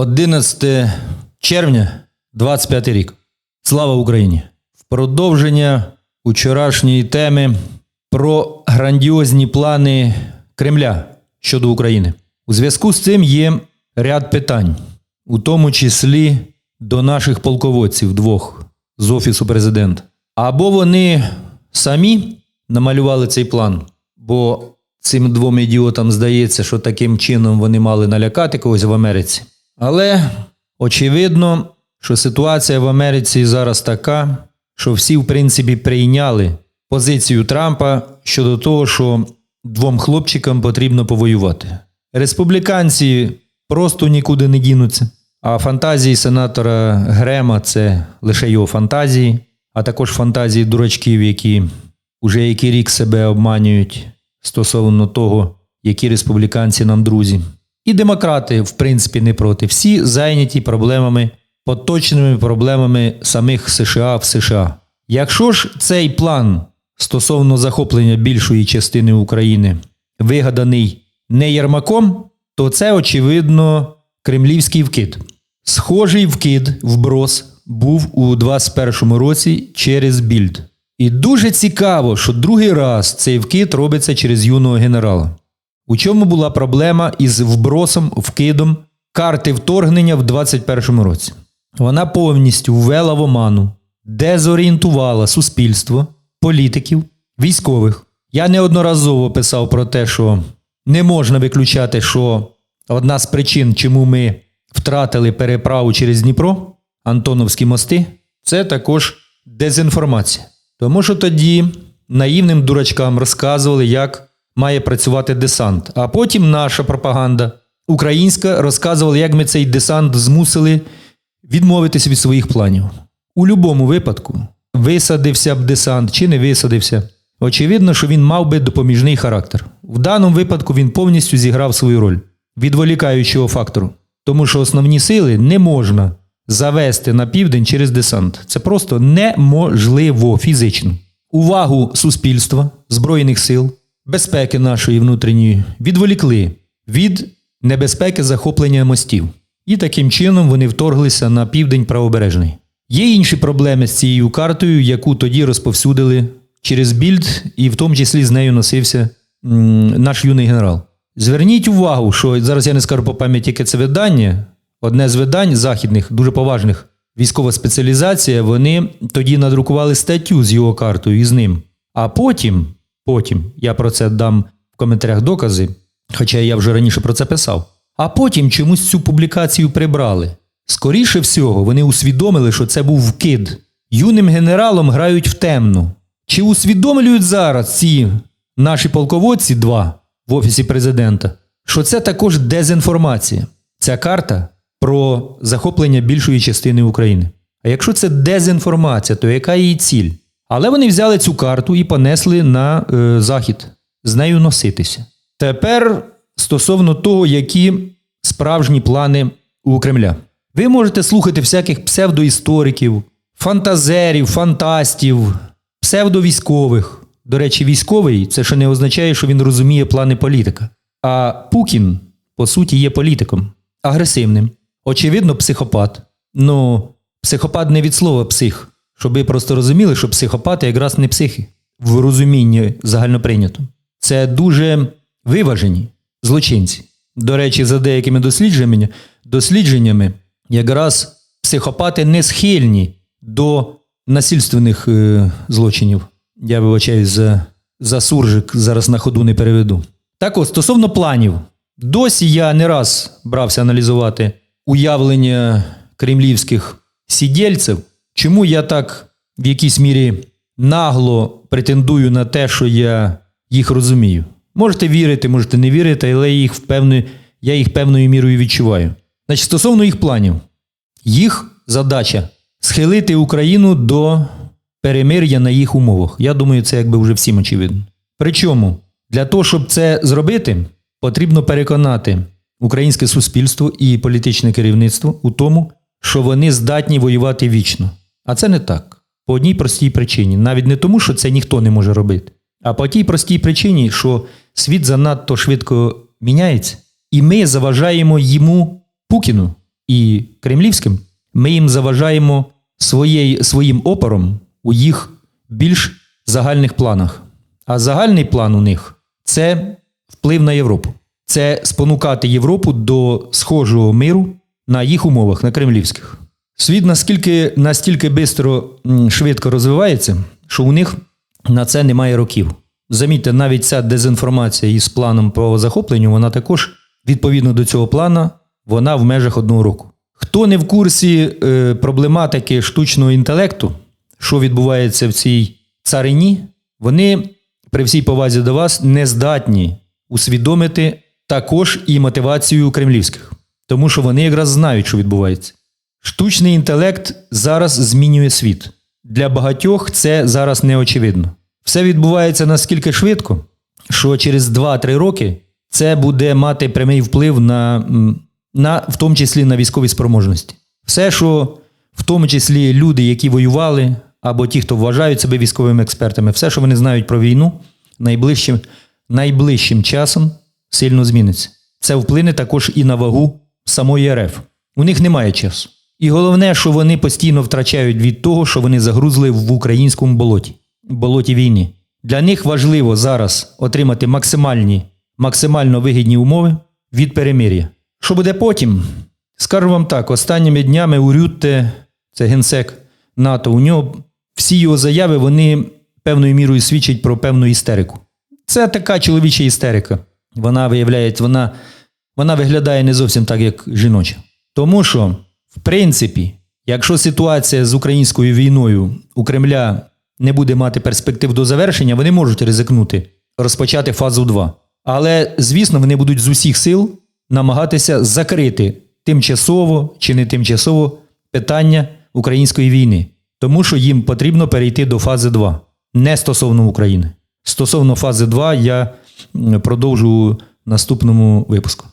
11 червня, 25 рік. Слава Україні! В продовження вчорашньої теми про грандіозні плани Кремля щодо України. У зв'язку з цим є ряд питань, у тому числі до наших полководців двох з Офісу президента. Або вони самі намалювали цей план, бо цим двом ідіотам здається, що таким чином вони мали налякати когось в Америці. Але очевидно, що ситуація в Америці зараз така, що всі, в принципі, прийняли позицію Трампа щодо того, що двом хлопчикам потрібно повоювати. Республіканці просто нікуди не дінуться. А фантазії сенатора Грема це лише його фантазії, а також фантазії дурачків, які уже який рік себе обманюють стосовно того, які республіканці нам друзі. І демократи, в принципі, не проти. Всі зайняті проблемами, поточними проблемами самих США в США. Якщо ж цей план стосовно захоплення більшої частини України вигаданий не Єрмаком, то це, очевидно, кремлівський вкид. Схожий вкид, вброс, був у 21-му році через більд. І дуже цікаво, що другий раз цей вкид робиться через юного генерала. У чому була проблема із вбросом, вкидом карти вторгнення в 21-му році? Вона повністю ввела в оману, дезорієнтувала суспільство, політиків, військових. Я неодноразово писав про те, що не можна виключати, що одна з причин, чому ми втратили переправу через Дніпро, Антоновські мости, це також дезінформація. Тому що тоді наївним дурачкам розказували, як має працювати десант. А потім наша пропаганда українська розказувала, як ми цей десант змусили відмовитися від своїх планів. У будь-якому випадку, висадився б десант чи не висадився. Очевидно, що він мав би допоміжний характер. В даному випадку він повністю зіграв свою роль відволікаючого фактору, тому що основні сили не можна завести на південь через десант. Це просто неможливо фізично. Увагу суспільства, збройних сил, безпеки нашої внутрішньої відволікли від небезпеки захоплення мостів. І таким чином вони вторглися на південь правобережний. Є інші проблеми з цією картою, яку тоді розповсюдили через більд, і в тому числі з нею носився наш юний генерал. Зверніть увагу, що зараз я не скажу по пам'яті, яке це видання. Одне з видань західних, дуже поважних, військова спеціалізація, вони тоді надрукували статтю з його картою і з ним. А потім, потім, я про це дам в коментарях докази, хоча я вже раніше про це писав. А потім чомусь цю публікацію прибрали. Скоріше всього, вони усвідомили, що це був вкид. Юним генералом грають в темну. Чи усвідомлюють зараз ці наші полководці, два в офісі президента, що це також дезінформація? Ця карта про захоплення більшої частини України. А якщо це дезінформація, то яка її ціль? Але вони взяли цю карту і понесли на е, захід з нею носитися. Тепер стосовно того, які справжні плани у Кремля. Ви можете слухати всяких псевдоісториків, фантазерів, фантастів, псевдовійськових. До речі, військовий це ще не означає, що він розуміє плани політика. А Пукін, по суті, є політиком, агресивним. Очевидно, психопат. Ну, психопат не від слова псих. Щоб ви просто розуміли, що психопати якраз не психи в розумінні загальноприйнято. Це дуже виважені злочинці. До речі, за деякими дослідженнями, дослідженнями якраз психопати не схильні до насильственних е, злочинів. Я вибачаюсь за, за суржик, зараз на ходу не переведу. Так от, стосовно планів, досі я не раз брався аналізувати уявлення кремлівських сідільців, чому я так в якійсь мірі нагло претендую на те, що я їх розумію. Можете вірити, можете не вірити, але їх впевнений, я їх певною мірою відчуваю. Значить, стосовно їх планів, їх задача схилити Україну до перемир'я на їх умовах. Я думаю, це якби вже всім очевидно. Причому для того, щоб це зробити, потрібно переконати українське суспільство і політичне керівництво у тому, що вони здатні воювати вічно. А це не так. По одній простій причині. Навіть не тому, що це ніхто не може робити, а по тій простій причині, що світ занадто швидко міняється, і ми заважаємо йому Пукіну і кремлівським, ми їм заважаємо своєю, своїм опором у їх більш загальних планах. А загальний план у них це вплив на Європу. Це спонукати Європу до схожого миру на їх умовах, на кремлівських. Світ наскільки настільки бистро, швидко розвивається, що у них на це немає років. Замітьте, навіть ця дезінформація із планом по захопленню, вона також відповідно до цього плана, вона в межах одного року. Хто не в курсі е, проблематики штучного інтелекту, що відбувається в цій царині, вони при всій повазі до вас не здатні усвідомити також і мотивацію кремлівських, тому що вони якраз знають, що відбувається. Штучний інтелект зараз змінює світ. Для багатьох це зараз не очевидно. Все відбувається наскільки швидко, що через 2-3 роки це буде мати прямий вплив на, на в тому числі на військові спроможності. Все, що в тому числі люди, які воювали, або ті, хто вважають себе військовими експертами, все, що вони знають про війну, найближчим, найближчим часом сильно зміниться. Це вплине також і на вагу самої РФ. У них немає часу. І головне, що вони постійно втрачають від того, що вони загрузли в українському болоті, болоті війни. Для них важливо зараз отримати максимальні, максимально вигідні умови від перемир'я. Що буде потім? Скажу вам так: останніми днями у Рютте, це генсек НАТО, у нього всі його заяви вони певною мірою свідчать про певну істерику. Це така чоловіча істерика. Вона виявляється, вона, вона виглядає не зовсім так, як жіноча. Тому що, в принципі, якщо ситуація з українською війною у Кремля не буде мати перспектив до завершення, вони можуть ризикнути розпочати фазу 2. Але, звісно, вони будуть з усіх сил намагатися закрити тимчасово чи не тимчасово питання української війни, тому що їм потрібно перейти до фази 2, не стосовно України. Стосовно фази 2 я продовжу наступному випуску.